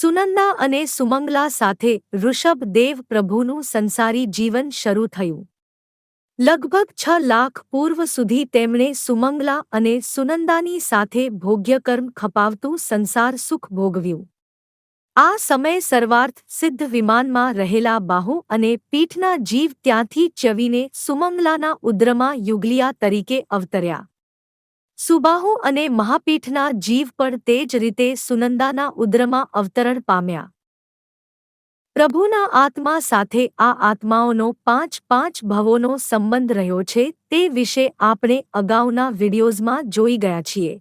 સુનંદા અને સુમંગલા સાથે ઋષભ દેવ પ્રભુનું સંસારી જીવન શરૂ થયું. લગભગ છ લાખ પૂર્વ સુધી તેમણે સુમંગલા અને સુનંદાની સાથે ભોગ્યકર્મ ખપાવતું સંસાર સુખ ભોગવ્યું. આ સમય સર્વાર્થ સિદ્ધ વિમાનમાં રહેલા બાહુ અને પીઠના જીવ ત્યાંથી ચવીને સુમંગલાના ઉદ્રમાં યુગલિયા તરીકે અવતર્યા. સુબાહુ અને મહાપીઠના જીવ પણ તે જ રીતે સુનંદાના ઉદ્રમાં અવતરણ પામ્યા. પ્રભુના આત્મા સાથે આ આત્માઓનો પાંચ પાંચ ભવોનો સંબંધ રહ્યો છે તે વિશે આપણે અગાઉના વિડિયોઝમાં જોઈ ગયા છીએ.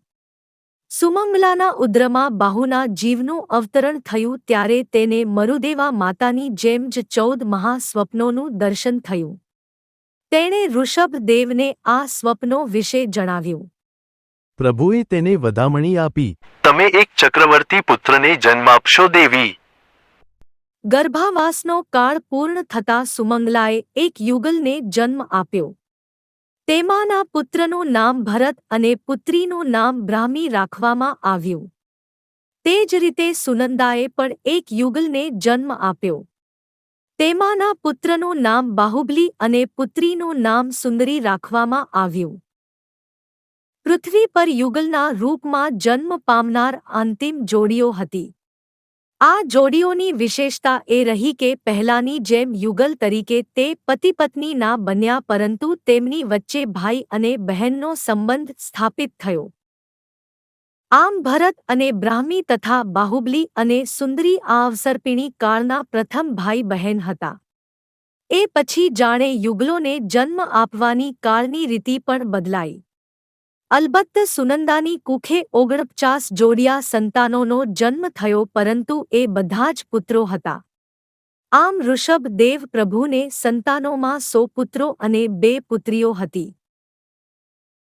સુમંગલાના ઉદ્રમાં બાહુના જીવનું અવતરણ થયું ત્યારે તેને મરુદેવા માતાની જેમ જ ચૌદ મહાસ્વપ્નોનું દર્શન થયું. તેણે ઋષભદેવને આ સ્વપ્નો વિશે જણાવ્યું. પ્રભુએ તેને વધામણી આપી. તમે એક ચક્રવર્તી પુત્રને જન્મ આપશો દેવી. ગર્ભાવાસનો કાળ પૂર્ણ થતા સુમંગલાએ એક યુગલને જન્મ આપ્યો. તેમાંના પુત્રનું નામ ભરત અને પુત્રીનું નામ બ્રાહ્મી રાખવામાં આવ્યું. તે જ રીતે સુનંદાએ પણ એક યુગલને જન્મ આપ્યો. તેમાંના પુત્રનું નામ બાહુબલી અને પુત્રીનું નામ સુંદરી રાખવામાં આવ્યું. પૃથ્વી પર યુગલના રૂપમાં જન્મ પામનાર અંતિમ જોડીઓ હતી. આ જોડીઓની વિશેષતા એ રહી કે પહેલાની જેમ યુગલ તરીકે તે પતિ ના બન્યા પરંતુ તેમની વચ્ચે ભાઈ અને બહેનનો સંબંધ સ્થાપિત થયો. આમ ભરત અને બ્રાહ્મી તથા બાહુબલી અને સુંદરી આ અવસર્પિણી કાળના પ્રથમ ભાઈ બહેન હતા. એ પછી જાણે યુગલોને જન્મ આપવાની કાળની રીતિ પણ બદલાઈ. અલબત્ત સુનંદાની કુખે ઓગણપચાસ જોડિયા સંતાનોનો જન્મ થયો, પરંતુ એ બધા જ પુત્રો હતા. આમ ઋષભદેવ પ્રભુને સંતાનોમાં સો પુત્રો અને બે પુત્રીઓ હતી.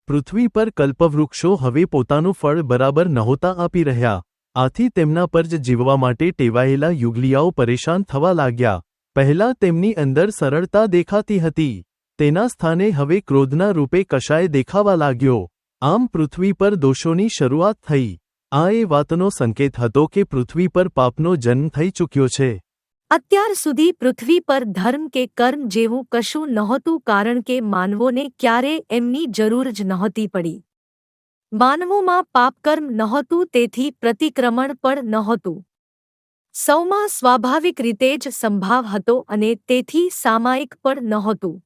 પૃથ્વી પર કલ્પવૃક્ષો હવે પોતાનું ફળ બરાબર નહોતા આપી રહ્યા. આથી તેમના પર જ જીવવા માટે ટેવાયેલા યુગલિયાઓ પરેશાન થવા લાગ્યા. પહેલા તેમની અંદર સરળતા દેખાતી હતી. તેના સ્થાને હવે ક્રોધના રૂપે કશાય દેખાવા લાગ્યો. આમ પૃથ્વી પર દોષોની શરૂઆત થઈ. આ એ વાતનો સંકેત હતો કે પૃથ્વી પર પાપનો જન્મ થઈ ચૂક્યો છે. અત્યાર સુધી પૃથ્વી પર ધર્મ કે કર્મ જેવું કશું નહોતું કારણ કે માનવોને ક્યારે એમની જરૂર જ નહોતી પડી. માનવોમાં પાપકર્મ નહોતું તેથી પ્રતિક્રમણ પણ નહોતું. સૌમાં સ્વાભાવિક રીતે જ સંભાવ હતો અને તેથી સામાયિક પણ નહોતું.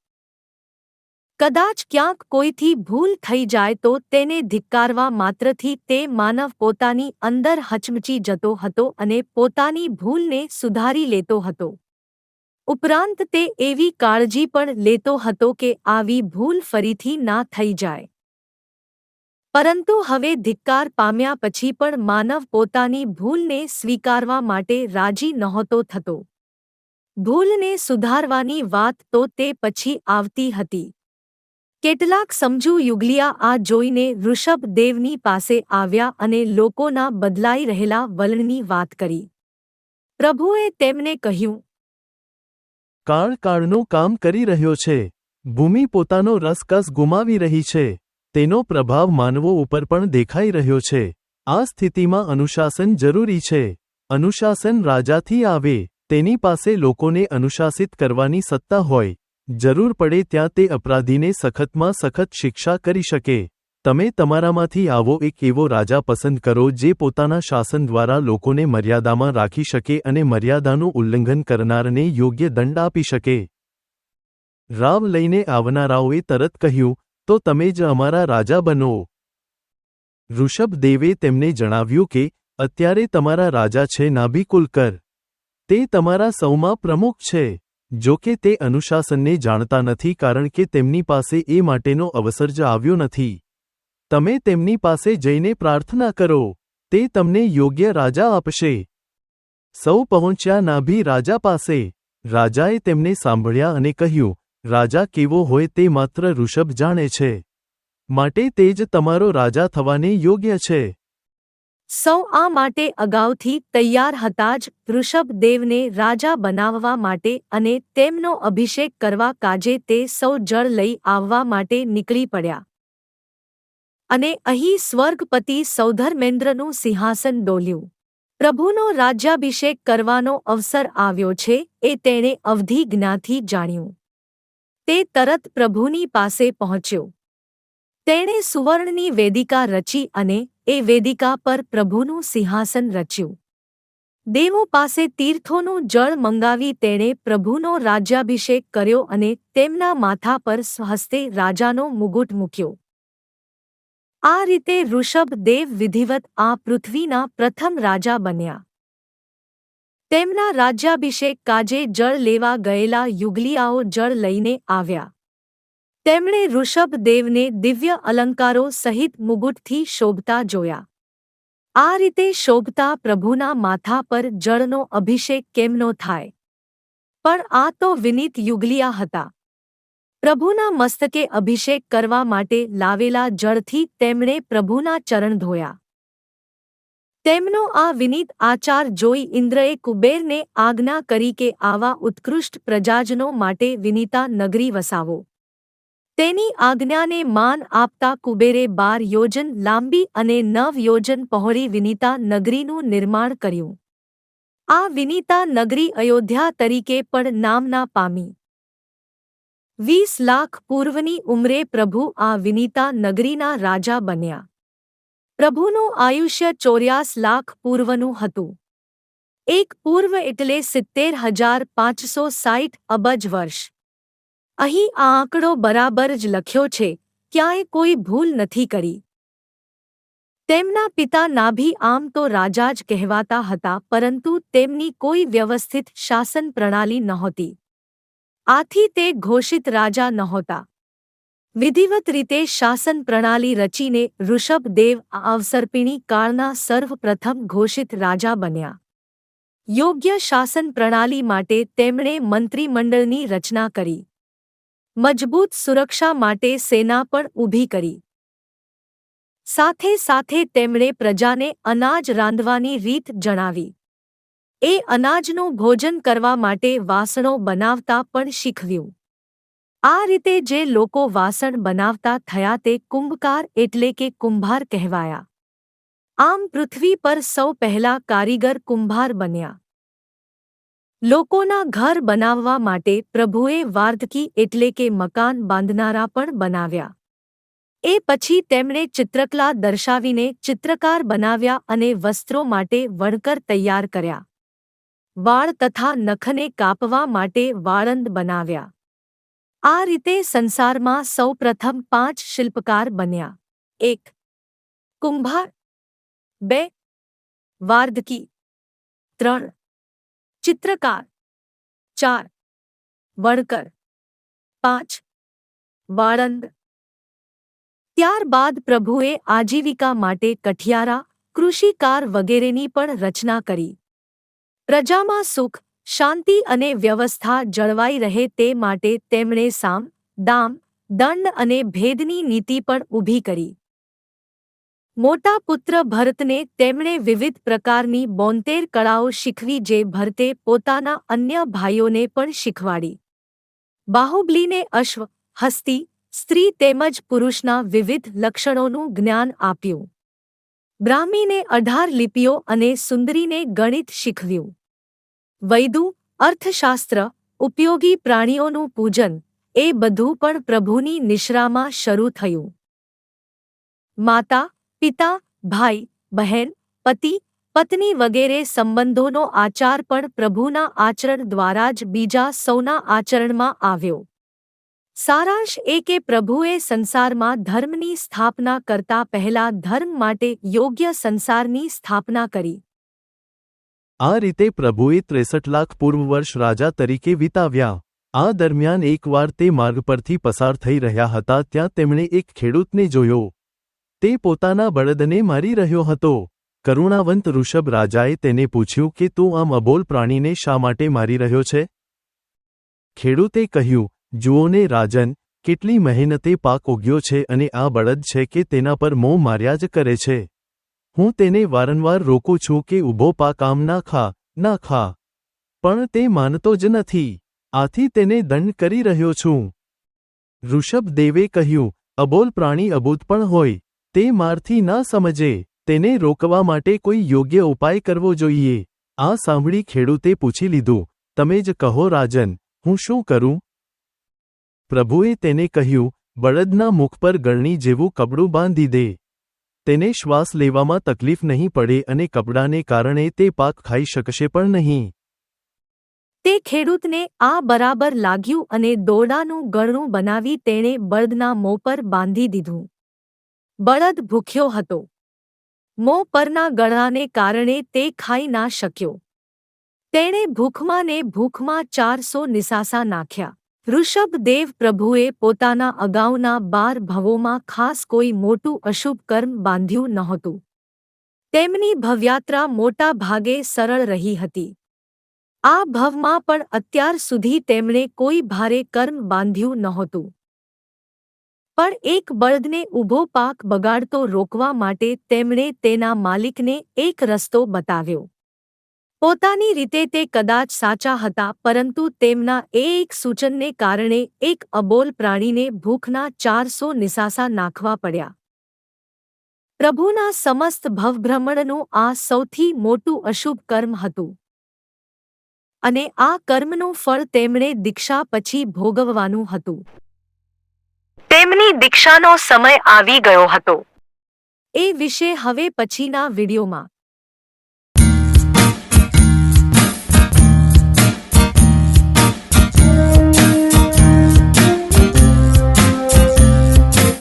કદાચ ક્યાંક કોઈથી ભૂલ થઈ જાય તો તેને ધિક્કારવા માત્રથી તે માનવ પોતાની અંદર હચમચી જતો હતો અને પોતાની ભૂલને સુધારી લેતો હતો. ઉપરાંત તે એવી કાળજી પણ લેતો હતો કે આવી ભૂલ ફરીથી ના થઈ જાય. પરંતુ હવે ધિક્કાર પામ્યા પછી પણ માનવ પોતાની ભૂલને સ્વીકારવા માટે રાજી નહોતો થતો. ભૂલને સુધારવાની વાત તો તે પછી આવતી હતી. કેટલાક સમજુ યુગલિયા આ જોઈને ઋષભદેવની પાસે આવ્યા અને લોકોના બદલાઈ રહેલા વલણની વાત કરી. પ્રભુએ તેમને કહ્યું કાળ કાળનું કામ કરી રહ્યો છે. ભૂમિ પોતાનો રસકસ ગુમાવી રહી છે. તેનો પ્રભાવ માનવો ઉપર પણ દેખાઈ રહ્યો છે. આ સ્થિતિમાં અનુશાસન જરૂરી છે. અનુશાસન રાજાથી આવે. તેની પાસે લોકોને અનુશાસિત કરવાની સત્તા હોય. જરૂર પડે ત્યાં તે અપરાધીને સખતમાં સખત શિક્ષા કરી શકે. તમે તમારામાંથી આવો એક એવો રાજા પસંદ કરો જે પોતાના શાસન દ્વારા લોકોને મર્યાદામાં રાખી શકે અને મર્યાદાનું ઉલ્લંઘન કરનારને યોગ્ય દંડ આપી શકે. રાવ લઈને આવનારાઓએ તરત કહ્યું, તો તમે જ અમારા રાજા બનો. ઋષભદેવે તેમને જણાવ્યું કે, અત્યારે તમારા રાજા છે નાભિકુલકર તે તમારા સૌમાં પ્રમુખ છે. જો કે તે અનુશાસનને જાણતા નથી કારણ કે તેમની પાસે એ માટેનો અવસર જ આવ્યો નથી. તમે તેમની પાસે જઈને પ્રાર્થના કરો. તે તમને યોગ્ય રાજા આપશે. સૌ પહોંચ્યા નાભી રાજા પાસે. રાજાએ તેમને સાંભળ્યા અને કહ્યું, રાજા કેવો હોય તે માત્ર ઋષભ જાણે છે. માટે તે જ તમારો રાજા થવાને યોગ્ય છે. સૌ આ માટે અગાઉથી તૈયાર હતા જ ઋષભદેવને રાજા બનાવવા માટે અને તેમનો અભિષેક કરવા કાજે તે સૌ જળ લઈ આવવા માટે નીકળી પડ્યા. અને અહીં સ્વર્ગપતિ સૌધર્મેન્દ્રનું સિંહાસન ડોલ્યું. પ્રભુનો રાજ્યાભિષેક કરવાનો અવસર આવ્યો છે એ તેણે અવધિ જ્ઞાથી જાણ્યું. તે તરત પ્રભુની પાસે પહોંચ્યો. તેણે સુવર્ણની વેદિકા રચી અને એ વેદિકા પર પ્રભુનું સિંહાસન રચ્યું. દેવો પાસે તીર્થોનું જળ મંગાવી તેણે પ્રભુનો રાજ્યાભિષેક કર્યો અને તેમના માથા પર સ્વહસ્તે રાજાનો મુગુટ મૂક્યો. આ રીતે ઋષભ દેવ વિધિવત આ પૃથ્વીના પ્રથમ રાજા બન્યા. તેમના રાજ્યાભિષેક કાજે જળ લેવા ગયેલા યુગલિયાઓ જળ લઈને આવ્યા. તેમણે ઋષભદેવને દિવ્ય અલંકારો સહિત મુગુટથી શોભતા જોયા. આ રીતે શોભતા પ્રભુના માથા પર જળનો અભિષેક કેમનો થાય? પણ આ તો વિનીત યુગલિયા હતા. પ્રભુના મસ્તકે અભિષેક કરવા માટે લાવેલા જળથી તેમણે પ્રભુના ચરણ ધોયા. તેમનો આ વિનીત આચાર જોઈ ઇન્દ્રએ કુબેરને આજ્ઞા કરી કે આવા ઉત્કૃષ્ટ પ્રજાજનો માટે વિનીતા નગરી વસાવો. તેની આજ્ઞાને માન આપતા કુબેરે બાર યોજન લાંબી અને નવ યોજન પહોળી વિનીતા નગરીનું નિર્માણ કર્યું. આ વિનીતા નગરી અયોધ્યા તરીકે પણ નામના પામી. વીસ લાખ પૂર્વની ઉંમરે પ્રભુ આ વિનીતા નગરીના રાજા બન્યા. પ્રભુનું આયુષ્ય ચોર્યાસ લાખ પૂર્વનું હતું. એક પૂર્વ એટલે સિત્તેર હજાર પાંચસો સાઠ અબજ વર્ષ. અહીં આ આંકડો બરાબર જ લખ્યો છે, ક્યાંય કોઈ ભૂલ નથી કરી. તેમના પિતા નાભી આમ તો રાજા જ કહેવાતા હતા, પરંતુ તેમની કોઈ વ્યવસ્થિત શાસન પ્રણાલી નહોતી. આથી તે ઘોષિત રાજા નહોતા. વિધિવત રીતે શાસન પ્રણાલી રચીને ઋષભદેવ અવસર્પિણી કાળના સર્વપ્રથમ ઘોષિત રાજા બન્યા. યોગ્ય શાસન પ્રણાલી માટે તેમણે મંત્રીમંડળની રચના કરી. મજબૂત સુરક્ષા માટે સેના પણ ઊભી કરી. સાથે સાથે તેમણે પ્રજાને અનાજ રાંધવાની રીત જણાવી. એ અનાજનું ભોજન કરવા માટે વાસણો બનાવતા પણ શીખવ્યું. આ રીતે જે લોકો વાસણ બનાવતા થયા તે કુંભકાર એટલે કે કુંભાર કહેવાયા. આમ પૃથ્વી પર સૌ પહેલા કારીગર કુંભાર બન્યા. લોકોના ઘર બનાવવા માટે પ્રભુએ વાર્ધકી એટલે કે મકાન બાંધનારા પણ બનાવ્યા. એ પછી તેમણે ચિત્રકલા દર્શાવીને ચિત્રકાર બનાવ્યા અને વસ્ત્રો માટે વણકર તૈયાર કર્યા. વાળ તથા નખને કાપવા માટે વાળંદ બનાવ્યા. આ રીતે સંસારમાં સૌપ્રથમ પાંચ શિલ્પકાર બન્યા. એક કુંભાર બે, વાર્ધકી. ત્રણ ચિત્રકાર. ચાર. વણકર. પાંચ. વાળંદ. ત્યારબાદ પ્રભુએ આજીવિકા માટે કઠિયારા, કૃષિકાર વગેરેની પણ રચના કરી. પ્રજામાં સુખ, શાંતિ અને વ્યવસ્થા જળવાઈ રહે તે માટે તેમણે સામ, દામ, દંડ અને ભેદની નીતિ પણ ઊભી કરી. મોટા પુત્ર ભરતને તેમણે વિવિધ પ્રકારની બોંતેર કળાઓ શીખવી જે ભરતે પોતાના અન્ય ભાઈઓને પણ શીખવાડી. બાહુબલીને અશ્વ, હસ્તી, સ્ત્રી તેમજ પુરુષના વિવિધ લક્ષણોનું જ્ઞાન આપ્યું. બ્રાહ્મીને અઢાર લિપિઓ અને સુંદરીને ગણિત શીખવ્યું. વૈદુ, અર્થશાસ્ત્ર, ઉપયોગી પ્રાણીઓનું પૂજન, એ બધું પણ પ્રભુની નિશ્રામાં શરૂ થયું. માતા પિતા, ભાઈ, બહેન, પતિ, પત્ની વગેરે સંબંધોનો આચાર પણ પ્રભુના આચરણ દ્વારા જ બીજા સૌના આચરણમાં આવ્યો. સારાંશ એ કે પ્રભુએ સંસારમાં ધર્મની સ્થાપના કરતા પહેલા ધર્મ માટે યોગ્ય સંસારની સ્થાપના કરી. આ રીતે પ્રભુએ ત્રેસઠ લાખ પૂર્વ વર્ષ રાજા તરીકે વિતાવ્યા. આ દરમિયાન એકવાર તે માર્ગ પરથી પસાર થઈ રહ્યા હતા ત્યાં તેમણે એક ખેડૂતને જોયો. તે પોતાના બળદને મારી રહ્યો હતો. કરુણાવંત ઋષભ રાજાએ તેને પૂછ્યું કે તું આમ અબોલ પ્રાણીને શા માટે મારી રહ્યો છે? ખેડૂતે કહ્યું, જુઓને રાજન, કેટલી મહેનતે પાક ઉગ્યો છે અને આ બળદ છે કે તેના પર મોં માર્યા જ કરે છે. હું તેને વારંવાર રોકું છું કે ઊભો પાક આમ ના ખા ના ખા. પણ તે માનતો જ નથી. આથી તેને દંડ કરી રહ્યો છું. ઋષભદેવે કહ્યું, અબોલ પ્રાણી અબૂત પણ હોય તે મારથી ના સમજે, તેને રોકવા માટે કોઈ યોગ્ય ઉપાય કરવો જોઈએ. આ સાંભળી ખેડૂતે પૂછી લીધું, તમે જ કહો રાજન, હું શું કરું? પ્રભુએ તેને કહ્યું, બળદના મુખ પર ગળણી જેવું કપડું બાંધી દે. તેને શ્વાસ લેવામાં તકલીફ નહીં પડે અને કપડાને કારણે તે પાક ખાઈ શકશે પણ નહીં. તે ખેડૂતને આ બરાબર લાગ્યું અને દોરડાનું ગળણું બનાવી તેણે બળદના મોં પર બાંધી દીધું. બળદ ભૂખ્યો હતો. મોં પરના ગળાને કારણે તે ખાઈ ના શક્યો. તેણે ભૂખમાં ને ભૂખમાં ચારસો નિસાસા નાખ્યા. ઋષભદેવ પ્રભુએ પોતાના અગાઉના બાર ભવોમાં ખાસ કોઈ મોટું અશુભ કર્મ બાંધ્યું નહોતું. તેમની ભવયાત્રા મોટા ભાગે સરળ રહી હતી. આ ભવમાં પણ અત્યાર સુધી તેમણે કોઈ ભારે કર્મ બાંધ્યું નહોતું. પણ એક બળદને ઊભો પાક બગાડતો રોકવા માટે તેમણે તેના માલિકને એક રસ્તો બતાવ્યો. પોતાની રીતે તે કદાચ સાચા હતા, પરંતુ તેમના એ એક સૂચનને કારણે એક અબોલ પ્રાણીને ભૂખના ચારસો નિસાસા નાખવા પડ્યા. પ્રભુના સમસ્ત ભવભ્રમણનું આ સૌથી મોટું અશુભ કર્મ હતું. અને આ કર્મનું ફળ તેમણે દીક્ષા પછી ભોગવવાનું હતું. તેમની દીક્ષાનો સમય આવી ગયો હતો. એ વિશે હવે પછીના વિડીયોમાં.